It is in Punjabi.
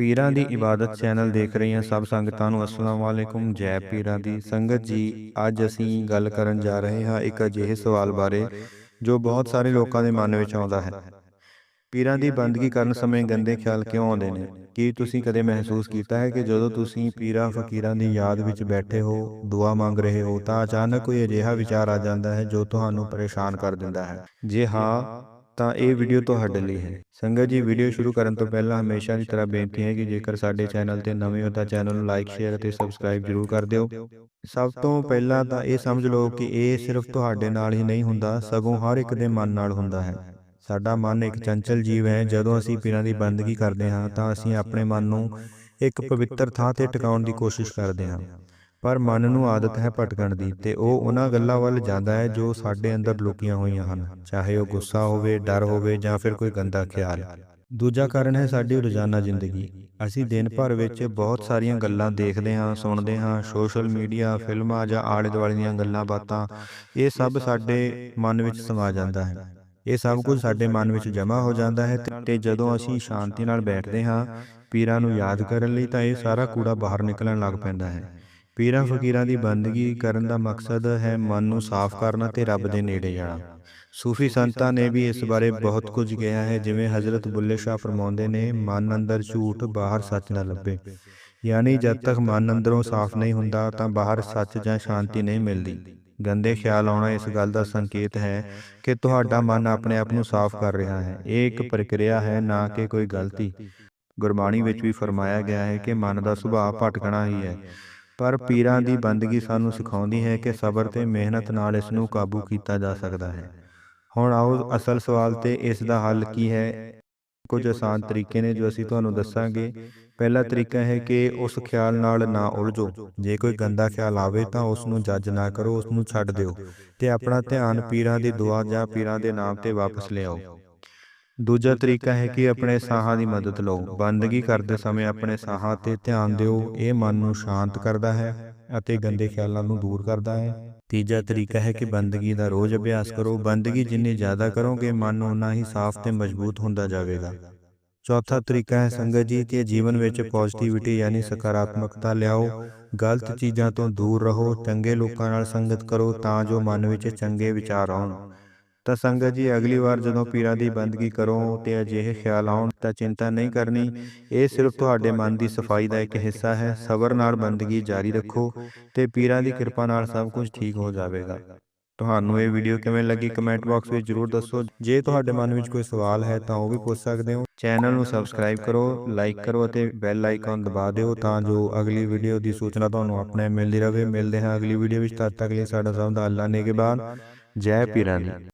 ਪੀਰਾਂ ਦੀ ਇਬਾਦਤ ਚੈਨਲ ਦੇਖ ਰਹੀਆਂ ਸਭ ਸੰਗਤਾਂ ਨੂੰ ਅਸਲਾਮ ਵਾਲੇਕੁਮ। ਜੈ ਪੀਰਾਂ ਦੀ ਸੰਗਤ ਜੀ ਅੱਜ ਅਸੀਂ ਗੱਲ ਕਰਨ ਜਾ ਰਹੇ ਹਾਂ ਇੱਕ ਅਜਿਹੇ ਸਵਾਲ ਬਾਰੇ ਜੋ ਬਹੁਤ ਸਾਰੇ ਲੋਕਾਂ ਦੇ ਮਨ ਵਿੱਚ ਆਉਂਦਾ ਹੈ। ਪੀਰਾਂ ਦੀ ਬੰਦਗੀ ਕਰਨ ਸਮੇਂ ਗੰਦੇ ਖਿਆਲ ਕਿਉਂ ਆਉਂਦੇ ਨੇ? ਕੀ ਤੁਸੀਂ ਕਦੇ ਮਹਿਸੂਸ ਕੀਤਾ ਹੈ ਕਿ ਜਦੋਂ ਤੁਸੀਂ ਪੀਰਾਂ ਫਕੀਰਾਂ ਦੀ ਯਾਦ ਵਿੱਚ ਬੈਠੇ ਹੋ ਦੁਆ ਮੰਗ ਰਹੇ ਹੋ ਤਾਂ ਅਚਾਨਕ ਕੋਈ ਅਜਿਹਾ ਵਿਚਾਰ ਆ ਜਾਂਦਾ ਹੈ ਜੋ ਤੁਹਾਨੂੰ ਪਰੇਸ਼ਾਨ ਕਰ ਦਿੰਦਾ ਹੈ। ਜੇ ਹਾਂ ਤਾਂ ਇਹ ਵੀਡੀਓ ਤੁਹਾਡੇ ਲਈ ਹੈ। ਸੰਗਤ ਜੀ ਵੀਡੀਓ ਸ਼ੁਰੂ ਕਰਨ ਤੋਂ ਪਹਿਲਾਂ ਹਮੇਸ਼ਾ ਦੀ ਤਰ੍ਹਾਂ ਬੇਨਤੀ ਹੈ ਕਿ ਜੇਕਰ ਸਾਡੇ ਚੈਨਲ ਤੇ ਨਵੇਂ ਹੋ ਤਾਂ ਚੈਨਲ ਨੂੰ ਲਾਈਕ ਸ਼ੇਅਰ ਅਤੇ ਸਬਸਕ੍ਰਾਈਬ ਜ਼ਰੂਰ ਕਰ ਦਿਓ। ਸਭ ਤੋਂ ਪਹਿਲਾਂ ਤਾਂ ਇਹ ਸਮਝ ਲਓ ਕਿ ਇਹ ਸਿਰਫ ਤੁਹਾਡੇ ਨਾਲ ਹੀ ਨਹੀਂ ਹੁੰਦਾ ਸਗੋਂ ਹਰ ਇੱਕ ਦੇ ਮਨ ਨਾਲ ਹੁੰਦਾ ਹੈ। ਸਾਡਾ ਮਨ ਇੱਕ ਚੰਚਲ ਜੀਵ ਹੈ ਜਦੋਂ ਅਸੀਂ ਪੀਰਾਂ ਦੀ ਬੰਦਗੀ ਕਰਦੇ ਹਾਂ ਤਾਂ ਅਸੀਂ ਆਪਣੇ ਮਨ ਨੂੰ ਇੱਕ ਪਵਿੱਤਰ ਥਾਂ ਤੇ ਟਿਕਾਉਣ ਦੀ ਕੋਸ਼ਿਸ਼ ਕਰਦੇ ਹਾਂ। ਪਰ ਮਨ ਨੂੰ ਆਦਤ ਹੈ ਭਟਕਣ ਦੀ ਤੇ ਉਹ ਉਹਨਾਂ ਗੱਲਾਂ ਵੱਲ ਜਾਂਦਾ ਹੈ ਜੋ ਸਾਡੇ ਅੰਦਰ ਲੁਕੀਆਂ ਹੋਈਆਂ ਹਨ, ਚਾਹੇ ਉਹ ਗੁੱਸਾ ਹੋਵੇ, ਡਰ ਹੋਵੇ ਜਾਂ ਫਿਰ ਕੋਈ ਗੰਦਾ ਖਿਆਲ। ਦੂਜਾ ਕਾਰਨ ਹੈ ਸਾਡੀ ਰੋਜ਼ਾਨਾ ਜ਼ਿੰਦਗੀ। ਅਸੀਂ ਦਿਨ ਭਰ ਵਿੱਚ ਬਹੁਤ ਸਾਰੀਆਂ ਗੱਲਾਂ ਦੇਖਦੇ ਹਾਂ, ਸੁਣਦੇ ਹਾਂ, ਸੋਸ਼ਲ ਮੀਡੀਆ, ਫਿਲਮਾਂ ਜਾਂ ਆਲੇ ਦੁਆਲੇ ਦੀਆਂ ਗੱਲਾਂ ਬਾਤਾਂ, ਇਹ ਸਭ ਸਾਡੇ ਮਨ ਵਿੱਚ ਸਮਾ ਜਾਂਦਾ ਹੈ। ਇਹ ਸਭ ਕੁਝ ਸਾਡੇ ਮਨ ਵਿੱਚ ਜਮ੍ਹਾਂ ਹੋ ਜਾਂਦਾ ਹੈ ਤੇ- ਜਦੋਂ ਅਸੀਂ ਸ਼ਾਂਤੀ ਨਾਲ ਬੈਠਦੇ ਹਾਂ, ਪੀਰਾਂ ਨੂੰ ਯਾਦ ਕਰਨ ਲਈ ਤਾਂ ਇਹ ਸਾਰਾ ਕੂੜਾ ਬਾਹਰ ਨਿਕਲਣ ਲੱਗ ਪੈਂਦਾ ਹੈ। ਪੀਰਾਂ ਫਕੀਰਾਂ ਦੀ ਬੰਦਗੀ ਕਰਨ ਦਾ ਮਕਸਦ ਹੈ ਮਨ ਨੂੰ ਸਾਫ਼ ਕਰਨਾ ਤੇ ਰੱਬ ਦੇ ਨੇੜੇ ਜਾਣਾ। ਸੂਫੀ ਸੰਤਾਂ ਨੇ ਵੀ ਇਸ ਬਾਰੇ ਬਹੁਤ ਕੁਝ ਕਿਹਾ ਹੈ ਜਿਵੇਂ ਹਜ਼ਰਤ ਬੁੱਲੇ ਸ਼ਾਹ ਫਰਮਾਉਂਦੇ ਨੇ ਮਨ ਅੰਦਰ ਝੂਠ ਬਾਹਰ ਸੱਚ ਨਾ ਲੱਭੇ। ਯਾਨੀ ਜਦ ਤੱਕ ਮਨ ਅੰਦਰੋਂ ਸਾਫ਼ ਨਹੀਂ ਹੁੰਦਾ ਤਾਂ ਬਾਹਰ ਸੱਚ ਜਾਂ ਸ਼ਾਂਤੀ ਨਹੀਂ ਮਿਲਦੀ। ਗੰਦੇ ਖਿਆਲ ਆਉਣਾ ਇਸ ਗੱਲ ਦਾ ਸੰਕੇਤ ਹੈ ਕਿ ਤੁਹਾਡਾ ਮਨ ਆਪਣੇ ਆਪ ਨੂੰ ਸਾਫ਼ ਕਰ ਰਿਹਾ ਹੈ ਇਹ ਇੱਕ ਪ੍ਰਕਿਰਿਆ ਹੈ। ਨਾ ਕਿ ਕੋਈ ਗਲਤੀ ਗੁਰਬਾਣੀ ਵਿੱਚ ਵੀ ਫਰਮਾਇਆ ਗਿਆ ਹੈ। ਕਿ ਮਨ ਦਾ ਸੁਭਾਅ ਭਟਕਣਾ ਹੀ ਹੈ ਪਰ ਪੀਰਾਂ ਦੀ ਬੰਦਗੀ ਸਾਨੂੰ ਸਿਖਾਉਂਦੀ ਹੈ ਕਿ ਸਬਰ ਤੇ ਮਿਹਨਤ ਨਾਲ ਇਸ ਨੂੰ ਕਾਬੂ ਕੀਤਾ ਜਾ ਸਕਦਾ ਹੈ। ਹੁਣ ਆਓ ਅਸਲ ਸਵਾਲ ਤੇ ਇਸ ਦਾ ਹੱਲ ਕੀ ਹੈ? ਕੁਝ ਆਸਾਨ ਤਰੀਕੇ ਨੇ ਜੋ ਅਸੀਂ ਤੁਹਾਨੂੰ ਦੱਸਾਂਗੇ। ਪਹਿਲਾ ਤਰੀਕਾ ਹੈ ਕਿ ਉਸ ਖਿਆਲ ਨਾਲ ਨਾ ਉਲਝੋ। ਜੇ ਕੋਈ ਗੰਦਾ ਖਿਆਲ ਆਵੇ ਤਾਂ ਉਸ ਨੂੰ ਜੱਜ ਨਾ ਕਰੋ ਉਸ ਨੂੰ ਛੱਡ ਦਿਓ ਤੇ ਆਪਣਾ ਧਿਆਨ ਪੀਰਾਂ ਦੀ ਦੁਆ ਜਾਂ ਪੀਰਾਂ ਦੇ ਨਾਮ ਤੇ ਵਾਪਸ ਲਿਆਓ। ਦੂਜਾ ਤਰੀਕਾ ਹੈ ਕਿ ਆਪਣੇ ਸਾਹਾਂ ਦੀ ਮਦਦ ਲਓ। ਬੰਦਗੀ ਕਰਦੇ ਸਮੇਂ ਆਪਣੇ ਸਾਹਾਂ ਤੇ ਧਿਆਨ ਦਿਓ। ਇਹ ਮਨ ਨੂੰ ਸ਼ਾਂਤ ਕਰਦਾ ਹੈ ਅਤੇ ਗੰਦੇ ਖਿਆਲਾਂ ਨੂੰ ਦੂਰ ਕਰਦਾ ਹੈ। ਤੀਜਾ ਤਰੀਕਾ ਹੈ ਕਿ ਬੰਦਗੀ ਦਾ ਰੋਜ਼ ਅਭਿਆਸ ਕਰੋ। ਬੰਦਗੀ ਜਿੰਨੀ ਜ਼ਿਆਦਾ ਕਰੋਗੇ ਮਨ ਉਨਾ ਹੀ ਸਾਫ਼ ਤੇ ਮਜ਼ਬੂਤ ਹੁੰਦਾ ਜਾਵੇਗਾ। ਚੌਥਾ ਤਰੀਕਾ ਹੈ ਸੰਗਤ ਜੀ ਕਿ ਜੀਵਨ ਵਿੱਚ ਪੋਜ਼ਿਟਿਵਿਟੀ ਯਾਨੀ ਸਕਾਰਾਤਮਕਤਾ ਲਿਆਓ। ਗਲਤ ਚੀਜ਼ਾਂ ਤੋਂ ਦੂਰ ਰਹੋ। ਚੰਗੇ ਲੋਕਾਂ ਨਾਲ ਸੰਗਤ ਕਰੋ ਤਾਂ ਜੋ ਮਨ ਵਿੱਚ ਚੰਗੇ ਵਿਚਾਰ ਆਉਣ ਤਾਂ ਸੰਗਤ ਜੀ, ਅਗਲੀ ਵਾਰ ਜਦੋਂ ਪੀਰਾਂ ਦੀ ਬੰਦਗੀ ਕਰੋ ਤੇ ਅਜਿਹੇ ਖਿਆਲ ਆਉਣ ਤਾਂ ਚਿੰਤਾ ਨਹੀਂ ਕਰਨੀ। ਇਹ ਸਿਰਫ ਤੁਹਾਡੇ ਮਨ ਦੀ ਸਫ਼ਾਈ ਦਾ ਇੱਕ ਹਿੱਸਾ ਹੈ। ਸਬਰ ਨਾਲ ਬੰਦਗੀ ਜਾਰੀ ਰੱਖੋ ਤੇ ਪੀਰਾਂ ਦੀ ਕਿਰਪਾ ਨਾਲ ਸਭ ਕੁਝ ਠੀਕ ਹੋ ਜਾਵੇਗਾ। ਤੁਹਾਨੂੰ ਇਹ ਵੀਡੀਓ ਕਿਵੇਂ ਲੱਗੀ ਕਮੈਂਟ ਬਾਕਸ ਵਿੱਚ ਜਰੂਰ ਦੱਸੋ। ਜੇ ਤੁਹਾਡੇ ਮਨ ਵਿੱਚ ਕੋਈ ਸਵਾਲ ਹੈ ਤਾਂ ਉਹ ਵੀ ਪੁੱਛ ਸਕਦੇ ਹੋ। ਚੈਨਲ ਨੂੰ ਸਬਸਕ੍ਰਾਈਬ ਕਰੋ, ਲਾਈਕ ਕਰੋ ਅਤੇ ਬੈਲ ਆਈਕਨ ਦਬਾ ਦਿਓ ਤਾਂ ਜੋ ਅਗਲੀ ਵੀਡੀਓ ਦੀ ਸੂਚਨਾ ਤੁਹਾਨੂੰ ਆਪਣੇ ਮਿਲਦੀ ਰਹੇ। ਮਿਲਦੇ ਹਾਂ ਅਗਲੀ ਵੀਡੀਓ ਵਿੱਚ। ਤਦ ਤੱਕ ਲਈ ਸਾਡਾ ਸਭ ਦਾ ਅੱਲਾ ਨੇ ਕੇ ਬਾਦ ਜੈ ਪੀਰਾਂ ਦੀ।